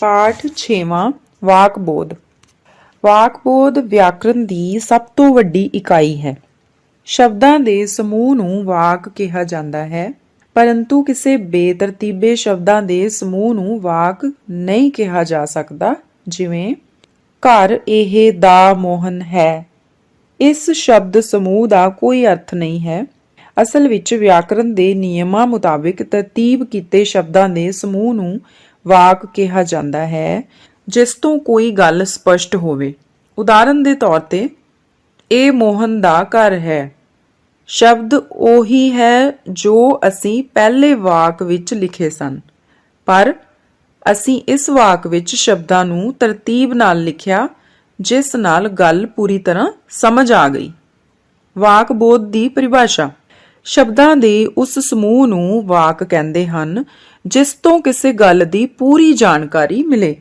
ਪਾਠ 6ਵਾਂ ਵਾਕਬੋਧ। ਵਾਕਬੋਧ ਵਿਆਕਰਣ ਦੀ ਸਭ ਤੋਂ ਵੱਡੀ ਇਕਾਈ ਹੈ। ਸ਼ਬਦਾਂ ਦੇ ਸਮੂਹ ਨੂੰ ਵਾਕ ਕਿਹਾ ਜਾਂਦਾ ਹੈ, ਪਰੰਤੂ ਕਿਸੇ ਬੇਤਰਤੀਬੇ ਸ਼ਬਦਾਂ ਦੇ ਸਮੂਹ ਨੂੰ ਵਾਕ ਨਹੀਂ ਕਿਹਾ ਜਾ ਸਕਦਾ, ਜਿਵੇਂ, ਘਰ ਇਹ ਦਾ ਮੋਹਨ ਹੈ। ਇਸ ਸ਼ਬਦ ਸਮੂਹ ਦਾ ਕੋਈ ਅਰਥ ਨਹੀਂ ਹੈ। ਅਸਲ ਵਿੱਚ ਵਿਆਕਰਣ ਦੇ ਨਿਯਮਾਂ ਮੁਤਾਬਿਕ ਤਰਤੀਬ ਕੀਤੇ ਸ਼ਬਦਾਂ ਦੇ ਸਮੂਹ ਨੂੰ ਵਾਕ ਕਿਹਾ ਜਾਂਦਾ ਹੈ, ਜਿਸ ਤੋਂ ਕੋਈ ਗੱਲ ਸਪਸ਼ਟ ਹੋਵੇ। ਉਦਾਹਰਨ ਦੇ ਤੌਰ ਤੇ ਇਹ ਮੋਹਨ ਦਾ ਘਰ ਹੈ। ਸ਼ਬਦ ਉਹੀ ਹੈ ਜੋ ਅਸੀਂ ਪਹਿਲੇ ਵਾਕ ਵਿੱਚ ਲਿਖੇ ਸਨ। ਪਰ ਅਸੀਂ ਇਸ ਵਾਕ ਵਿੱਚ ਸ਼ਬਦਾਂ ਨੂੰ ਤਰਤੀਬ ਨਾਲ ਲਿਖਿਆ, ਜਿਸ ਨਾਲ ਗੱਲ ਪੂਰੀ ਤਰ੍ਹਾਂ ਸਮਝ ਆ ਗਈ। ਵਾਕ ਬੋਧ ਦੀ ਪਰਿਭਾਸ਼ਾ। ਸ਼ਬਦਾਂ ਦੇ ਉਸ ਸਮੂਹ ਨੂੰ ਵਾਕ ਕਹਿੰਦੇ ਹਨ ਜਿਸ ਤੋਂ ਕਿਸੇ ਗੱਲ ਦੀ ਪੂਰੀ ਜਾਣਕਾਰੀ ਮਿਲੇ।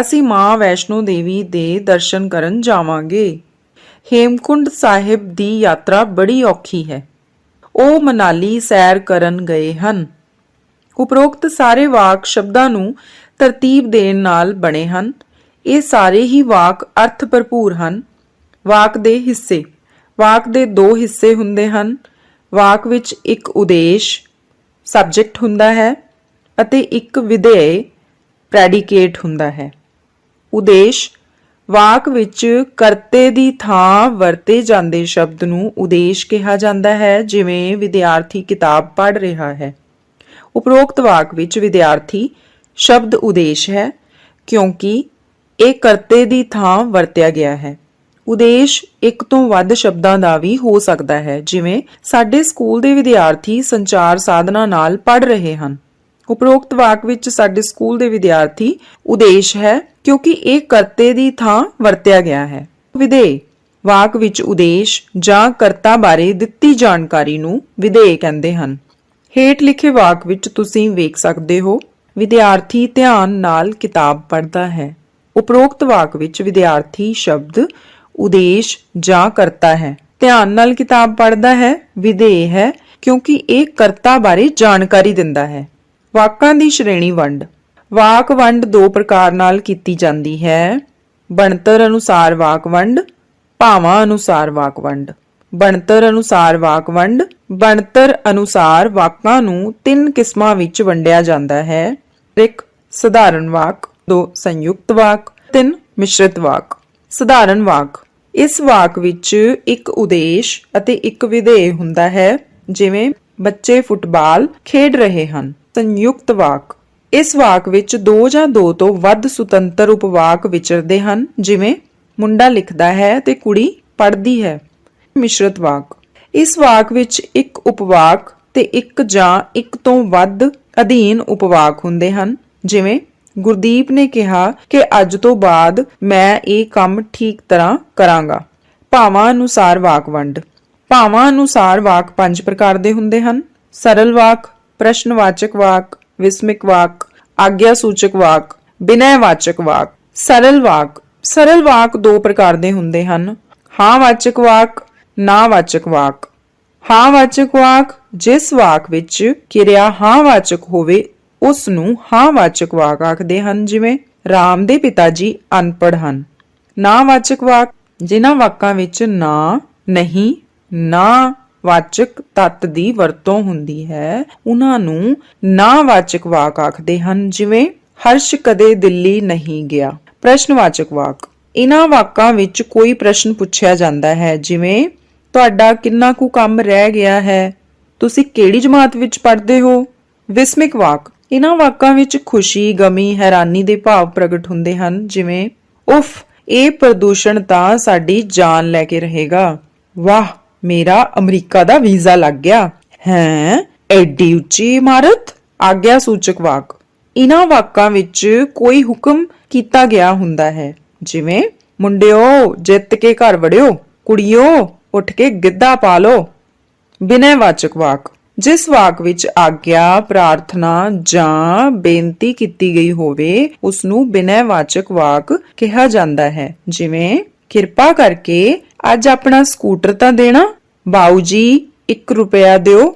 ਅਸੀਂ ਮਾਂ ਵੈਸ਼ਨੋ ਦੇਵੀ ਦੇ ਦਰਸ਼ਨ ਕਰਨ ਜਾਵਾਂਗੇ। ਹੇਮਕੁੰਡ ਸਾਹਿਬ ਦੀ ਯਾਤਰਾ ਬੜੀ ਔਖੀ ਹੈ। ਉਹ ਮਨਾਲੀ ਸੈਰ ਕਰਨ ਗਏ ਹਨ। ਉਪਰੋਕਤ ਸਾਰੇ ਵਾਕ ਸ਼ਬਦਾਂ ਨੂੰ ਤਰਤੀਬ ਦੇਣ ਨਾਲ ਬਣੇ ਹਨ। ਇਹ ਸਾਰੇ ਹੀ ਵਾਕ ਅਰਥ ਭਰਪੂਰ ਹਨ। ਵਾਕ ਦੇ ਹਿੱਸੇ। ਵਾਕ ਦੇ ਦੋ ਹਿੱਸੇ ਹੁੰਦੇ ਹਨ। ਵਾਕ ਵਿੱਚ ਇੱਕ ਉਦੇਸ਼ ਸਬਜੈਕਟ ਹੁੰਦਾ ਹੈ। ਅਤੇ ਇੱਕ ਵਿਧੇਯ ਪ੍ਰੈਡੀਕੇਟ ਹੁੰਦਾ ਹੈ। ਉਦੇਸ਼, ਵਾਕ ਵਿੱਚ ਕਰਤੇ ਦੀ ਥਾਂ ਵਰਤੇ ਜਾਂਦੇ ਸ਼ਬਦ ਨੂੰ ਉਦੇਸ਼ ਕਿਹਾ ਜਾਂਦਾ ਹੈ, ਜਿਵੇਂ ਵਿਦਿਆਰਥੀ ਕਿਤਾਬ ਪੜ੍ਹ ਰਿਹਾ ਹੈ। ਉਪਰੋਕਤ ਵਾਕ ਵਿੱਚ ਵਿਦਿਆਰਥੀ ਸ਼ਬਦ ਉਦੇਸ਼ ਹੈ, ਕਿਉਂਕਿ ਇਹ ਕਰਤੇ ਦੀ ਥਾਂ ਵਰਤਿਆ ਗਿਆ ਹੈ। ਉਦੇਸ਼ ਇੱਕ ਤੋਂ ਵੱਧ ਸ਼ਬਦਾਂ ਦਾ ਵੀ ਹੋ ਸਕਦਾ ਹੈ, ਜਿਵੇਂ ਸਾਡੇ ਸਕੂਲ ਦੇ ਵਿਦਿਆਰਥੀ ਸੰਚਾਰ ਸਾਧਨਾਂ ਨਾਲ ਪੜ੍ਹ ਰਹੇ ਹਨ। ਉਪਰੋਕਤ ਵਾਕ ਵਿੱਚ ਸਾਡੇ ਸਕੂਲ ਦੇ ਵਿਦਿਆਰਥੀ ਉਦੇਸ਼ ਹੈ ਕਿਉਂਕਿ ਇਹ ਕਰਤੇ ਦੀ ਥਾਂ ਵਰਤਿਆ ਗਿਆ ਹੈ। ਵਿਧੇਯ, ਵਾਕ ਵਿੱਚ ਉਦੇਸ਼ ਜਾਂ ਕਰਤਾ ਬਾਰੇ ਦਿੱਤੀ ਜਾਣਕਾਰੀ ਨੂੰ ਵਿਧੇਯ ਕਹਿੰਦੇ ਹਨ। ਹੇਠ ਲਿਖੇ ਵਾਕ ਵਿੱਚ ਤੁਸੀਂ ਵੇਖ ਸਕਦੇ ਹੋ, ਵਿਦਿਆਰਥੀ ਧਿਆਨ ਨਾਲ ਕਿਤਾਬ ਪੜ੍ਹਦਾ ਹੈ। ਉਪਰੋਕਤ ਵਾਕ ਵਿੱਚ ਵਿਦਿਆਰਥੀ ਸ਼ਬਦ ਉਦੇਸ਼ ਜਾਂ ਕਰਤਾ ਹੈ। ਧਿਆਨ ਨਾਲ ਕਿਤਾਬ ਪੜ੍ਹਦਾ ਹੈ, ਵਿਧੇਯ ਹੈ ਕਿਉਂਕਿ ਇਹ ਕਰਤਾ ਬਾਰੇ ਜਾਣਕਾਰੀ ਦਿੰਦਾ ਹੈ। ਵਾਕਾਂ ਦੀ ਸ਼੍ਰੇਣੀ ਵੰਡ। ਵਾਕ ਵੰਡ ਦੋ ਪ੍ਰਕਾਰ ਨਾਲ ਕੀਤੀ ਜਾਂਦੀ ਹੈ। ਬਣਤਰ ਅਨੁਸਾਰ ਵਾਕ ਵੰਡ, ਭਾਵਾਂ ਅਨੁਸਾਰ ਵਾਕ ਵੰਡ। ਬਣਤਰ ਅਨੁਸਾਰ ਵਾਕ ਵੰਡ, ਬਣਤਰ ਅਨੁਸਾਰ ਵਾਕਾਂ ਨੂੰ ਤਿੰਨ ਕਿਸਮਾਂ ਵਿੱਚ ਵੰਡਿਆ ਜਾਂਦਾ ਹੈ। ਇੱਕ, ਸਧਾਰਨ ਵਾਕ, ਦੋ, ਸੰਯੁਕਤ ਵਾਕ, ਤਿੰਨ, ਮਿਸ਼ਰਿਤ ਵਾਕ। ਸਧਾਰਨ ਵਾਕ, ਇਸ ਵਾਕ ਵਿੱਚ ਇੱਕ ਉਦੇਸ਼ ਅਤੇ ਇੱਕ ਵਿਧੇਯ ਹੁੰਦਾ ਹੈ, ਜਿਵੇਂ ਬੱਚੇ ਫੁੱਟਬਾਲ ਖੇਡ ਰਹੇ ਹਨ। ਸੰਯੁਕਤ ਵਾਕ। ਇਸ ਵਾਕ ਵਿੱਚ ਦੋ ਜਾਂ ਦੋ ਤੋਂ ਵੱਧ ਸੁਤੰਤਰ ਉਪਵਾਕ ਵਿਚਰਦੇ ਹਨ, ਜਿਵੇਂ, ਮੁੰਡਾ ਲਿਖਦਾ ਹੈ ਤੇ ਕੁੜੀ ਪੜ੍ਹਦੀ ਹੈ। ਮਿਸ਼ਰਤ ਵਾਕ। ਇਸ ਵਾਕ ਵਿੱਚ ਇੱਕ ਉਪਵਾਕ ਤੇ ਇੱਕ ਜਾਂ ਇੱਕ ਤੋਂ ਵੱਧ ਅਧੀਨ ਉਪਵਾਕ ਹੁੰਦੇ ਹਨ, ਜਿਵੇਂ, ਗੁਰਦੀਪ ਨੇ ਕਿਹਾ ਕਿ ਅੱਜ ਤੋਂ ਬਾਅਦ ਮੈਂ ਇਹ ਕੰਮ ਠੀਕ ਤਰ੍ਹਾਂ ਕਰਾਂਗਾ। ਭਾਵਾਂ ਅਨੁਸਾਰ ਵਾਕ ਵੰਡ। ਭਾਵਾਂ ਅਨੁਸਾਰ ਵਾਕ ਪੰਜ ਪ੍ਰਕਾਰ ਦੇ ਹੁੰਦੇ ਹਨ। ਸਰਲ ਵਾਕ ਪ੍ਰਸ਼ਨਵਾਚਕ ਵਾਕ, ਵਿਸਮਿਕ ਵਾਕ ਆਗਿਆ ਸੂਚਕ ਵਾਕ, ਬਿਨੈਵਾਚਕ ਵਾਕ, ਸਰਲ ਵਾਕ। ਸਰਲ ਵਾਕ ਦੋ ਪ੍ਰਕਾਰ ਦੇ ਹੁੰਦੇ ਹਨ। ਹਾਂ ਵਾਚਕ ਵਾਕ, ਨਾ ਵਾਚਕ ਵਾਕ। ਹਾਂ ਵਾਚਕ ਵਾਕ ਜਿਸ ਵਾਕ ਵਿੱਚ ਕਿਰਿਆ ਹਾਂ ਵਾਚਕ ਹੋਵੇ, ਉਸ ਨੂੰ ਹਾਂ ਵਾਚਕ ਵਾਕ ਆਖਦੇ ਹਨ, ਜਿਵੇਂ ਰਾਮ ਦੇ ਪਿਤਾ ਜੀ ਅਨਪੜ੍ਹ ਹਨ। ਨਾ ਵਾਚਕ ਵਾਕ ਜਿਨ੍ਹਾਂ ਵਾਕਾਂ ਵਿੱਚ ਨਾ, ਨਹੀਂ, ਨਾ ਵਾਚਕ ਤੱਤ ਦੀ ਵਰਤੋਂ ਹੁੰਦੀ ਹੈ। ਉਹਨਾਂ ਨੂੰ ਨਾਵਾਚਕ ਵਾਕ ਆਖਦੇ ਹਨ, ਜਿਵੇਂ, ਹਰਸ਼ ਕਦੇ ਦਿੱਲੀ ਨਹੀਂ ਗਿਆ। ਪ੍ਰਸ਼ਨਵਾਚਕ ਵਾਕ। ਇਹਨਾਂ ਵਾਕਾਂ ਵਿੱਚ ਕੋਈ ਪ੍ਰਸ਼ਨ ਪੁੱਛਿਆ ਜਾਂਦਾ ਹੈ, ਜਿਵੇਂ, ਤੁਹਾਡਾ ਕਿੰਨਾ ਕੁ ਕੰਮ ਰਹਿ ਗਿਆ ਹੈ? ਤੁਸੀਂ ਕਿਹੜੀ ਜਮਾਤ ਵਿੱਚ ਪੜ੍ਹਦੇ ਹੋ? ਵਿਸਮਿਕ ਵਾਕ। ਇਹਨਾਂ ਵਾਕਾਂ ਵਿੱਚ ਖੁਸ਼ੀ, ਗਮੀ, ਹੈਰਾਨੀ ਦੇ ਭਾਵ ਪ੍ਰਗਟ ਹੁੰਦੇ ਹਨ, ਜਿਵੇਂ, ਉਫ, ਇਹ ਪ੍ਰਦੂਸ਼ਣ ਤਾਂ ਸਾਡੀ ਜਾਨ ਲੈ ਕੇ ਰਹੇਗਾ। ਵਾਹ! ਮੇਰਾ ਅਮਰੀਕਾ ਦਾ ਵੀਜ਼ਾ ਲੱਗ ਗਿਆ। ਹੈ? ਐਡੀ ਉੱਚੀ ਇਮਾਰਤ? ਆਗਿਆ ਸੂਚਕ ਵਾਕ। ਇਹਨਾਂ ਵਾਕਾਂ ਵਿੱਚ ਕੋਈ ਹੁਕਮ ਕੀਤਾ ਗਿਆ ਹੁੰਦਾ ਹੈ। ਜਿਵੇਂ, ਮੁੰਡਿਓ, ਜਿੱਤ ਕੇ ਘਰ ਵੜਿਓ, ਕੁੜੀਓ, ਉੱਠ ਕੇ ਗਿੱਧਾ ਪਾ ਲਓ। ਬਿਨੈ ਵਾਚਕ ਵਾਕ। ਜਿਸ ਵਾਕ ਵਿੱਚ ਆਗਿਆ, ਪ੍ਰਾਰਥਨਾ ਜਾਂ ਬੇਨਤੀ ਕੀਤੀ ਗਈ ਹੋਵੇ ਉਸ ਨੂੰ ਬਿਨੈਵਾਚਕ ਵਾਕ ਕਿਹਾ ਜਾਂਦਾ ਹੈ। ਜਿਵੇਂ, ਕਿਰਪਾ ਕਰਕੇ ਅੱਜ ਆਪਣਾ ਸਕੂਟਰ ਤਾਂ ਦੇਣਾ? ਬਾਊ ਜੀ 1 ਰੁਪਿਆ ਦਿਓ।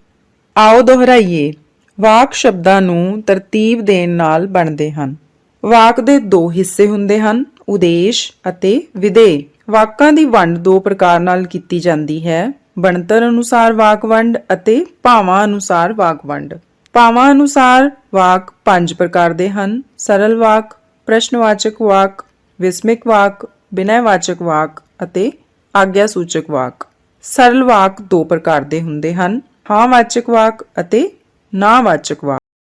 ਆਓ ਦੁਹਰਾਈਏ। ਵਾਕ ਸ਼ਬਦਾਂ ਨੂੰ ਤਰਤੀਬ ਦੇਣ ਨਾਲ ਬਣਦੇ ਹਨ। ਵਾਕ ਦੇ ਦੋ ਹਿੱਸੇ ਹੁੰਦੇ ਹਨ, ਉਦੇਸ਼ ਅਤੇ ਵਿਦੇ ਵਾਕਾਂ ਦੀ ਵੰਡ ਦੋ ਪ੍ਰਕਾਰ ਨਾਲ ਕੀਤੀ ਜਾਂਦੀ ਹੈ। ਬਣਤਰ ਅਨੁਸਾਰ ਵਾਕ ਵੰਡ ਅਤੇ ਭਾਵਾਂ ਅਨੁਸਾਰ ਵਾਕ ਵੰਡ। ਭਾਵਾਂ ਅਨੁਸਾਰ ਵਾਕ ਪੰਜ ਪ੍ਰਕਾਰ ਦੇ ਹਨ। ਸਰਲ ਵਾਕ, ਪ੍ਰਸ਼ਨਵਾਚਕ ਵਾਕ, ਵਿਸਮਿਕ ਵਾਕ, ਬਿਨੈਵਾਚਕ ਵਾਕ ਅਤੇ ਆਗਿਆ ਸੂਚਕ ਵਾਕ। ਸਰਲ ਵਾਕ ਦੋ ਪ੍ਰਕਾਰ ਦੇ ਹੁੰਦੇ ਹਨ, ਹਾਂ ਵਾਚਕ ਵਾਕ ਅਤੇ ਨਾ ਵਾਚਕ ਵਾਕ।